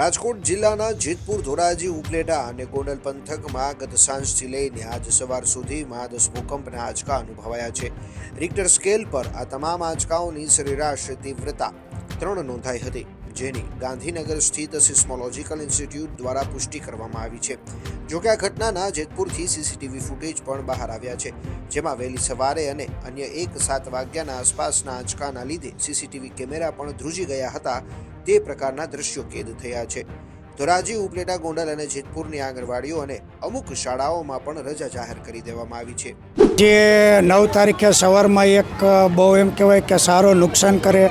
રાજકોટ જિલ્લાના જેતપુર ધોરાજી ઉપલેટા અને ગોંડલ પંથકમાં ગત સાંજથી લઈને આજ સવાર સુધીમાં દસ ભૂકંપના આંચકા અનુભવાયા છે. રિક્ટર સ્કેલ પર આ તમામ આંચકાઓની સરેરાશ તીવ્રતા ત્રણ નોંધાઈ હતી, જેની ગાંધીનગર સ્થિત સિસ્મોલોજીકલ ઇન્સ્ટિટ્યૂટ દ્વારા પુષ્ટિ કરવામાં આવી છે. જોકે આ ઘટનાના જેતપુરથી સીસીટીવી ફૂટેજ પણ બહાર આવ્યા છે, જેમાં વહેલી સવારે અને અન્ય એક સાત વાગ્યાના આસપાસના આંચકાના લીધે સીસીટીવી કેમેરા પણ ધ્રુજી ગયા હતા. તે પ્રકારના દ્રશ્યો કેદ થયા છે. ધોરાજી, ઉપલેટા, ગોંડલ અને જેતપુરની આંગણવાડીઓ અને અમુક શાળાઓમાં પણ રજા જાહેર કરી દેવામાં આવી છે. જે નવ તારીખે સવારમાં એક બહુ એમ કહેવાય કે સારો નુકસાન કરે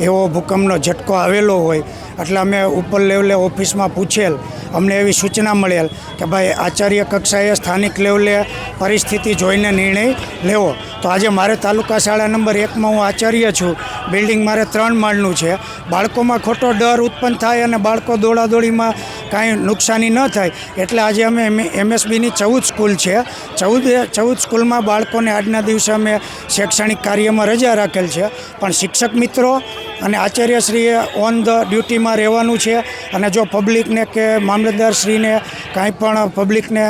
એવો ભૂકંપનો ઝટકો આવેલો હોય, એટલે અમે ઉપર લેવલે ઓફિસમાં પૂછેલ, અમને એવી સૂચના મળેલ કે ભાઈ આચાર્ય કક્ષાએ સ્થાનિક લેવલે પરિસ્થિતિ જોઈને નિર્ણય લેવો. તો આજે મારે તાલુકા શાળા નંબર એકમાં હું આચાર્ય છું. બિલ્ડિંગ મારે ત્રણ માળનું છે. બાળકોમાં ખોટો ડર ઉત્પન્ન થાય અને બાળકો દોડાદોડીમાં કાંઈ નુકસાની ન થાય. એટલે આજે અમે એમએસબીની ચૌદ સ્કૂલ છે. ચૌદ ચૌદ સ્કૂલમાં બાળકોને આજના દિવસે અમે શૈક્ષણિક કાર્યમાં રજા રાખેલ છે. પણ શિક્ષક મિત્રો અને આચાર્યશ્રીએ ઓન ધ ડ્યુટીમાં રહેવાનું છે. અને જો પબ્લિકને કે મામલતદારશ્રીને કાંઈ પણ પબ્લિકને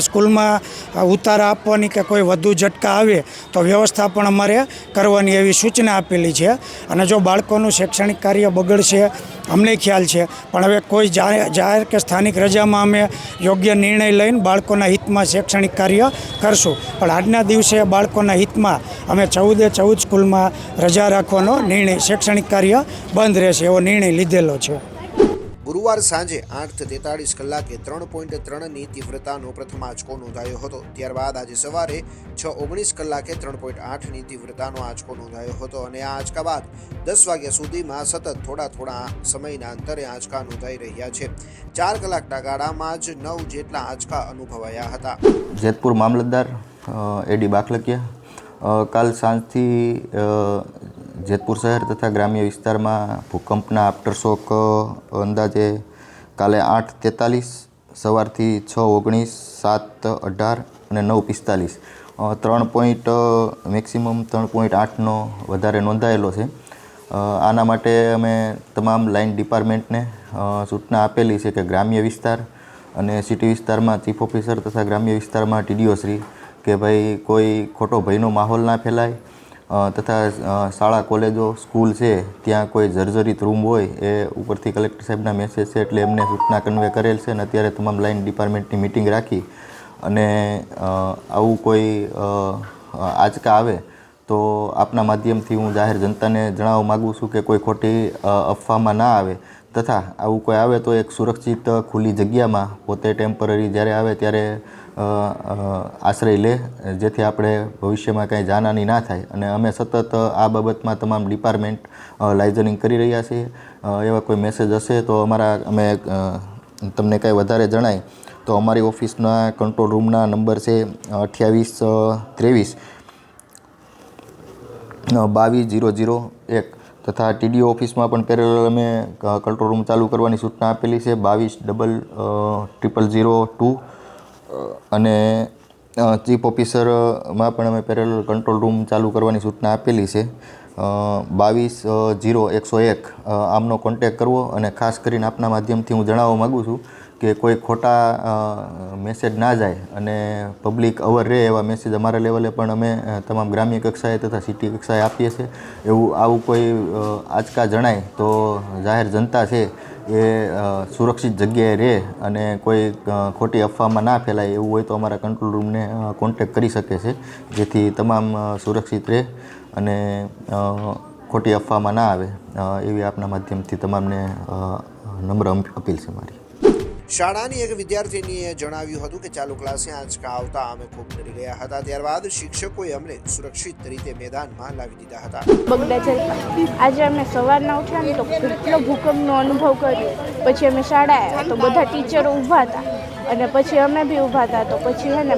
સ્કૂલમાં ઉતારા આપવાની કે કોઈ વધુ ઝટકા આવે તો વ્યવસ્થા પણ અમારે કરવાની એવી સૂચના આપેલી છે. અને જો બાળકોનું શૈક્ષણિક કાર્ય બગડશે, અમને ખ્યાલ છે. પણ હવે કોઈ જાહેર કે સ્થાનિક રજામાં અમે યોગ્ય નિર્ણય લઈને બાળકોના હિતમાં શૈક્ષણિક કાર્ય કરશું. પણ આજના દિવસે બાળકોના હિતમાં અમે ચૌદે ચૌદ સ્કૂલમાં રજા રાખવાનો નિર્ણય, શૈક્ષણિક કાર્ય બંધ રહેશે એવો નિર્ણય લીધેલો છે. ગુરુવાર સાંજે આઠ તેતાળીસ કલાકે ત્રણ પોઈન્ટ ત્રણની તીવ્રતાનો પ્રથમ આંચકો નોંધાયો હતો. ત્યારબાદ આજે સવારે છ ઓગણીસ કલાકે ત્રણ પોઈન્ટ આઠની તીવ્રતાનો આંચકો નોંધાયો હતો અને આ આંચકા બાદ દસ વાગ્યા સુધીમાં સતત થોડા થોડા સમયના અંતરે આંચકા નોંધાઈ રહ્યા છે. ચાર કલાકના ગાળામાં જ નવ જેટલા આંચકા અનુભવાયા હતા. જેતપુર મામલતદાર એડી બાખલકિયા અ, કાલ સાંજથી જેતપુર શહેર તથા ગ્રામ્ય વિસ્તારમાં ભૂકંપના આફ્ટરશોક અંદાજે કાલે આઠ તેતાલીસ, સવારથી છ ઓગણીસ, સાત અઢાર અને નવ પિસ્તાલીસ. ત્રણ પોઈન્ટ મેક્સિમમ ત્રણ પોઈન્ટ આઠનો વધારે નોંધાયેલો છે. આના માટે અમે તમામ લાઇન ડિપાર્ટમેન્ટને સૂચના આપેલી છે કે ગ્રામ્ય વિસ્તાર અને સિટી વિસ્તારમાં ચીફ ઓફિસર તથા ગ્રામ્ય વિસ્તારમાં ટીડીઓ શ્રી કે ભાઈ કોઈ ખોટો ભયનો માહોલ ના ફેલાય. તથા શાળા, કોલેજો, સ્કૂલ છે, ત્યાં કોઈ જર્જરિત રૂમ હોય એ ઉપરથી કલેક્ટર સાહેબના મેસેજ છે એટલે એમને સૂચના કન્વે કરેલ છે અને અત્યારે તમામ લાઇન ડિપાર્ટમેન્ટની મિટિંગ રાખી અને આવું કોઈ આંચકા આવે તો આપના માધ્યમથી હું જાહેર જનતાને જણાવવા માગું છું કે કોઈ ખોટી અફવામાં ના આવે તથા આવું કોઈ આવે તો એક સુરક્ષિત, ખુલ્લી જગ્યામાં પોતે ટેમ્પરરી જ્યારે આવે ત્યારે આશ્રય લે, જેથી આપણે ભવિષ્યમાં કાંઈ જાનહાની ના થાય. અને અમે સતત આ બાબતમાં તમામ ડિપાર્ટમેન્ટ લાઇઝનિંગ કરી રહ્યા છીએ. એવા કોઈ મેસેજ હશે તો અમારા, અમે તમને કાંઈ વધારે જણાય તો અમારી ઓફિસના કંટ્રોલ રૂમના નંબર છે અઠ્યાવીસ ત્રેવીસ. બાવીસ, જીરો જીરો, એક. તથા ટીડીઓ ઓફિસમાં પણ પેરેલલ અમે કંટ્રોલ રૂમ ચાલુ કરવાની સૂચના આપેલી છે. બાવીસ, ડબલ ટ્રિપલ ઝીરો ટુ. અને ચીફ ઓફિસરમાં પણ અમે પેરેલલ કંટ્રોલ રૂમ ચાલુ કરવાની સૂચના આપેલી છે. બાવીસ જીરો એકસો એક આમનો કોન્ટેક કરવો અને ખાસ કરીને આપના માધ્યમથી હું જણાવવા માગું છું કે કોઈ ખોટા મેસેજ ના જાય અને પબ્લિક અવર રહે એવા મેસેજ અમારા લેવલે પણ અમે તમામ ગ્રામ્ય કક્ષાએ તથા સિટી કક્ષાએ આપીએ છીએ. એવું, આવું કોઈ આંચકા જણાય તો જાહેર જનતા છે એ સુરક્ષિત જગ્યાએ રહે અને કોઈ ખોટી અફવામાં ના ફેલાય એવું હોય તો અમારા કંટ્રોલ રૂમને કોન્ટેક કરી શકે છે. જેથી તમામ સુરક્ષિત રહે અને ખોટી અફવામાં ના આવે એવી આપના માધ્યમથી તમામને નમ્ર અપીલ છે મારી. શાળાની એક વિદ્યાર્થીનીએ જણાવ્યું હતું કે ચાલુ ક્લાસે આંચકા આવતા અમે ખૂબ ડરી ગયા હતા. ત્યારબાદ શિક્ષકોએ અમને સુરક્ષિત રીતે મેદાનમાં લાવી દીધા હતા. આજે અમે સવારના ઉઠ્યા ને તો કેટલો ભૂકંપનો અનુભવ કર્યો. પછી અમે શાળાએ આવ્યા તો બધા ટીચરો ઊભા હતા. અને પછી અમે બી ઊભા હતા તો પછી હે ને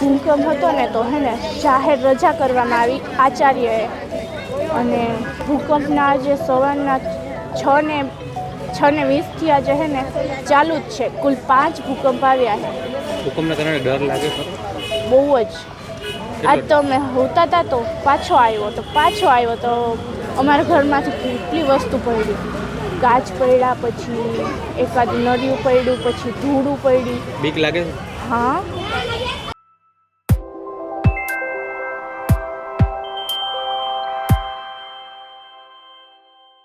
ભૂકંપ હતો ને તો હે ને જાહેર રજા કરવામાં આવી આચાર્યએ. અને ભૂકંપના આજે સવારના છ ને છ ને વીસથી આજે છે ને ચાલુ જ છે. કુલ પાંચ ભૂકંપ આવ્યા છે ભૂકંપના કારણે ડર લાગે બહુ જ. આજ તો અમે હોતા હતા તો પાછો આવ્યો તો પાછો આવ્યો તો અમારા ઘરમાંથી કેટલી વસ્તુ પડી. ગાજ પડ્યા પછી એકાદ નળિયું પડ્યું પછી ધૂળું પડ્યું બીક લાગે હા.